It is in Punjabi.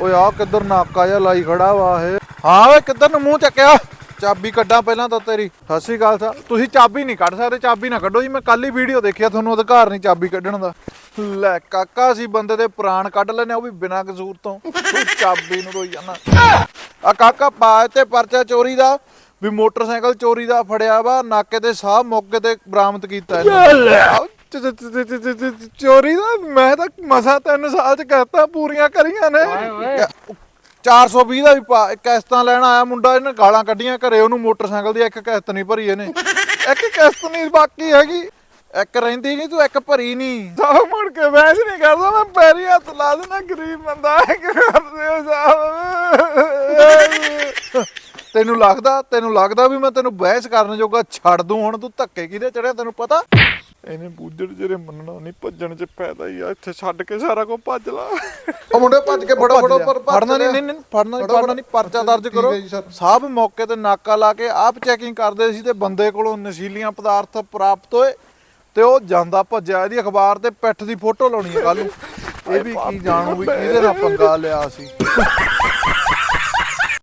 ਓਏ ਆ ਕਿੱਧਰ ਨਾਕਾ ਜਿਹਾ ਲਾਈ ਖੜਾ ਵਾ ਇਹ? ਹਾਂ ਓਏ ਕਿੱਧਰ ਨੂੰ ਮੂੰਹ ਚੱਕਿਆ? ਚਾਬੀ ਕੱਢਾਂ ਪਹਿਲਾਂ ਤਾਂ ਤੇਰੀ। ਸਤਿ ਸ਼੍ਰੀ ਅਕਾਲ ਸਰ ਤੁਸੀਂ ਚਾਬੀ ਨਹੀਂ ਕੱਢ ਸਕਦੇ ਚਾਬੀ ਨਾ ਕੱਢੋ ਜੀ ਮੈਂ ਕੱਲ ਹੀ ਵੀਡੀਓ ਦੇਖਿਆ ਤੁਹਾਨੂੰ ਅਧਿਕਾਰ ਨਹੀਂ ਚਾਬੀ ਕੱਢਣ ਦਾ। ਲੈ ਕਾਕਾ ਸੀ ਬੰਦੇ ਦੇ ਪ੍ਰਾਣ ਕੱਢ ਲੈਨੇ ਉਹ ਵੀ ਬਿਨਾਂ ਕਸੂਰ ਤੋਂ। ਤੂੰ ਚਾਬੀ ਨੂੰ ਰੋਈ ਜਾਣਾ ਆ ਕਾਕਾ ਪਾ ਤੇ ਪਰਚਾ ਚੋਰੀ ਦਾ ਵੀ ਮੋਟਰਸਾਈਕਲ ਚੋਰੀ ਦਾ ਫੜਿਆ ਵਾ ਨਾਕੇ ਤੇ ਸਾਹ ਮੌਕੇ ਤੇ ਬਰਾਮਦ ਕੀਤਾ ਇਹਨੇ। ਆਹ, ਚ- ਚ- ਚ- ਚ- ਚ- ਚ- ਚੋਰੀ ਦਾ? ਮੈਂ ਤਾਂ ਮਸਾ ਤਿੰਨ ਸਾਲ ਚ ਕਰਤਾ ਪੂਰੀਆਂ ਕਰੀਆਂ ਨੇ। 420 ਦਾ ਵੀ ਪਾ- ਕਿਸ਼ਤਾਂ ਲੈਣ ਆਇਆ ਮੁੰਡਾ ਇਹਨੇ ਗਾਲਾਂ ਕੱਢੀਆਂ ਘਰੇ ਉਹਨੂੰ ਮੋਟਰਸਾਈਕਲ ਦੀ ਇੱਕ ਕਿਸ਼ਤ ਨਹੀਂ ਭਰੀ ਇਹਨੇ। ਇੱਕ ਕਿਸ਼ਤ ਨਹੀਂ ਬਾਕੀ ਹੈਗੀ। ਇੱਕ ਰਹਿੰਦੀ ਨਹੀਂ ਤੂੰ ਇੱਕ ਭਰੀ ਨਹੀਂ। ਸਾਹ ਮੁੜ ਕੇ ਬਹਿਸ ਨਹੀਂ ਕਰਦਾ ਮੈਂ ਪੈਰੀ ਹੱਥ ਲਾ ਦੇਣਾ ਗਰੀਬ ਬੰਦਾ ਹੈ ਕਿ ਕਰਦੇ ਹੋ ਸਾਹਿਬ ਤੈਨੂੰ ਲੱਗਦਾ ਤੈਨੂੰ ਲੱਗਦਾ ਵੀ ਮੈਂ ਤੈਨੂੰ ਬਹਿਸ ਕਰਨ ਜੋਗਾ ਛੱਡ ਦੂੰ ਹੁਣ ਤੂੰ ਧੱਕੇ ਕਿਹਦੇ ਚੜਿਆ ਤੈਨੂੰ ਪਤਾ? ਇਹਨੇ ਬੂਝੜ ਜਿਹੜੇ ਮੰਨਣਾ ਨਹੀਂ ਭੱਜਣ 'ਚ ਫਾਇਦਾ ਹੀ ਆ ਇੱਥੇ ਛੱਡ ਕੇ ਸਾਰਾ ਕੁਝ ਭੱਜ ਲਾ। ਉਹ ਮੁੰਡੇ ਭੱਜ ਕੇ ਫੜੋ ਫੜੋ ਪਰ ਫੜਨਾ ਨਹੀਂ ਨਹੀਂ ਨਹੀਂ ਫੜਨਾ ਨਹੀਂ ਫੜੋ, ਫੜਨਾ ਨਹੀਂ ਪਰਚਾ ਦਰਜ ਕਰੋ। ਸਾਹਿਬ ਮੌਕੇ ਤੇ ਨਾਕਾ ਲਾ ਕੇ ਆਪ ਚੈਕਿੰਗ ਕਰਦੇ ਸੀ ਤੇ ਬੰਦੇ ਕੋਲੋਂ ਨਸ਼ੀਲੀਆਂ ਪਦਾਰਥ ਪ੍ਰਾਪਤ ਹੋਏ ਤੇ ਉਹ ਜਾਂਦਾ ਭੱਜਿਆ। ਇਹਦੀ ਅਖਬਾਰ ਤੇ ਪਿੱਠ ਦੀ ਫੋਟੋ ਲਾਉਣੀ ਹੈ ਕੱਲ ਨੂੰ। ਇਹ ਵੀ ਕੀ ਜਾਣੂ ਵੀ ਕਿਹਦੇ ਨਾਲ ਪੰਗਾ ਲਿਆ ਸੀ